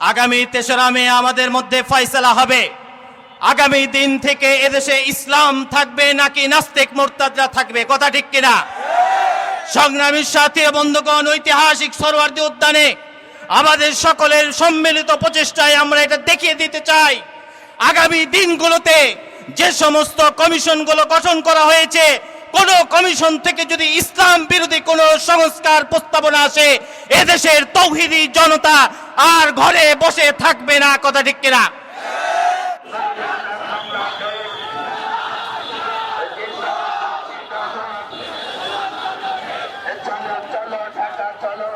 আগামী তেসরা মে আমাদের মধ্যে ফয়সালা হবে। আগামী দিন থেকে এদেশে ইসলাম থাকবে নাকি নাস্তিক মোরতাদরা থাকবে, কথা ঠিক কিনা? সংগ্রামীর সাথী বন্ধুগণ, ঐতিহাসিক সরোয়ার্দী উদ্যানে আমাদের সকলের সম্মিলিত প্রচেষ্টায় আমরা এটা দেখিয়ে দিতে চাই। আগামী দিনগুলোতে যে সমস্ত কমিশনগুলো গঠন করা হয়েছে কোন কমিশন থেকে যদি ইসলাম বিরোধী কোন সংস্কার প্রস্তাবনা আসে, এদেশের তৌহিদি জনতা আর ঘরে বসে থাকবে না, কথা ঠিক কিনা? চলো চলো ঢাকা চলো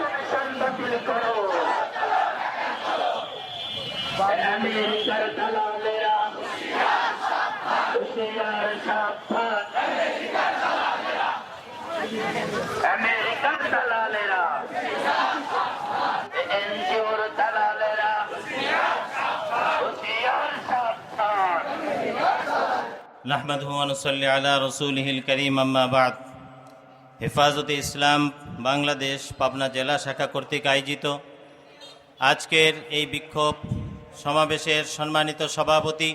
কমিশন বাতিল করো আমেরিকার দালালেরা হুশিয়ার সাবধান আমেরিকার দালালেরা এনজিওর দালালেরা আলা রাসূলিহিল কারীম আম্মা বাদ হেফাজতে ইসলাম বাংলাদেশ পাবনা জেলা শাখা কর্তৃক আয়োজিত আজকের এই বিক্ষোভ সমাবেশের সম্মানিত সভাপতি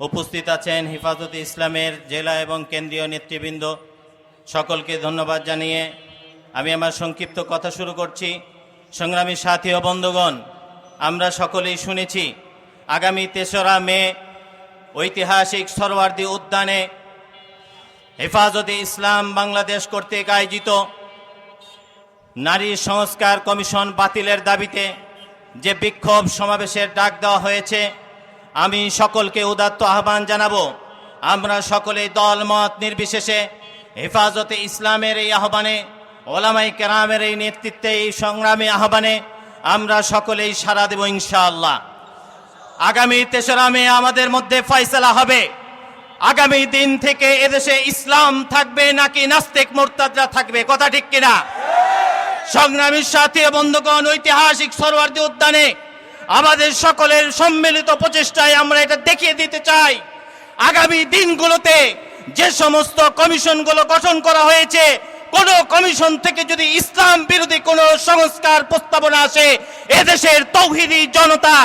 উপস্থিত আছেন হেফাজতে ইসলামের জেলা এবং কেন্দ্রীয় নেতৃবৃন্দ। সকলকে ধন্যবাদ জানিয়ে আমি আমার সংক্ষিপ্ত কথা শুরু করছি। সংগ্রামী সাথী ও বন্ধুগণ, আমরা সকলেই শুনেছি, আগামী তেসরা মে ঐতিহাসিক সরওয়ার্দী উদ্যানে হেফাজতে ইসলাম বাংলাদেশ কর্তৃক আয়োজিত নারী সংস্কার কমিশন বাতিলের দাবিতে যে বিক্ষোভ সমাবেশের ডাক দেওয়া হয়েছে আমি সকলকে উদাত্ত আহ্বান জানাব। আমরা সকলে দল মত নির্বিশেষে হেফাজতে ইসলামের এই আহ্বানে ওলামাই কেরামের এই নেতৃত্বে, এই সংগ্রামী আহ্বানে আমরা সকলেই সাড়া দেব ইনশাআল্লাহ। আগামী তেসরা মে আমাদের মধ্যে ফয়সালা হবে। আগামী দিন থেকে এদেশে ইসলাম থাকবে নাকি নাস্তিক মোরতাদরা থাকবে, কথা ঠিক কিনা? সংগ্রামীর সাথী বন্ধুগণ, ঐতিহাসিক সরোয়ার্দী উদ্যানে আমাদের সকলের সম্মিলিত প্রচেষ্টায় আমরা এটা দেখিয়ে দিতে চাই। আগামী দিনগুলোতে যে সমস্ত কমিশনগুলো গঠন করা হয়েছে, কোন কমিশন থেকে যদি ইসলাম বিরোধী কোন সংস্কার প্রস্তাবনা আসে, এদেশের তৌহিদি জনতা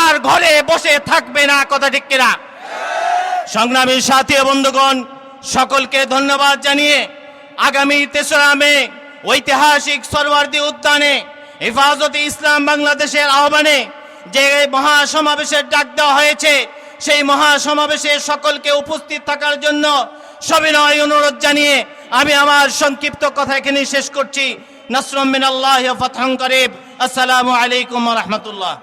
আর ঘরে বসে থাকবে না, কথা ঠিক কিনা? সংগ্রামী সাথী বন্ধুগণ, সকলকে ধন্যবাদ জানিয়ে আগামী তেসরা মে ঐতিহাসিক সরওয়ার্দী উদ্যানে হেফাজতে ইসলাম বাংলাদেশের আহ্বানে যে মহাসমাবেশের ডাক দেওয়া হয়েছে, সেই মহাসমাবেশে সকলকে উপস্থিত থাকার জন্য সবিনয় অনুরোধ জানিয়ে আমি আমার সংক্ষিপ্ত কথা এখানে শেষ করছি। নসরমিন আল্লাহ ফতহং করিব। আসসালামু আলাইকুম রহমতুল্লাহ।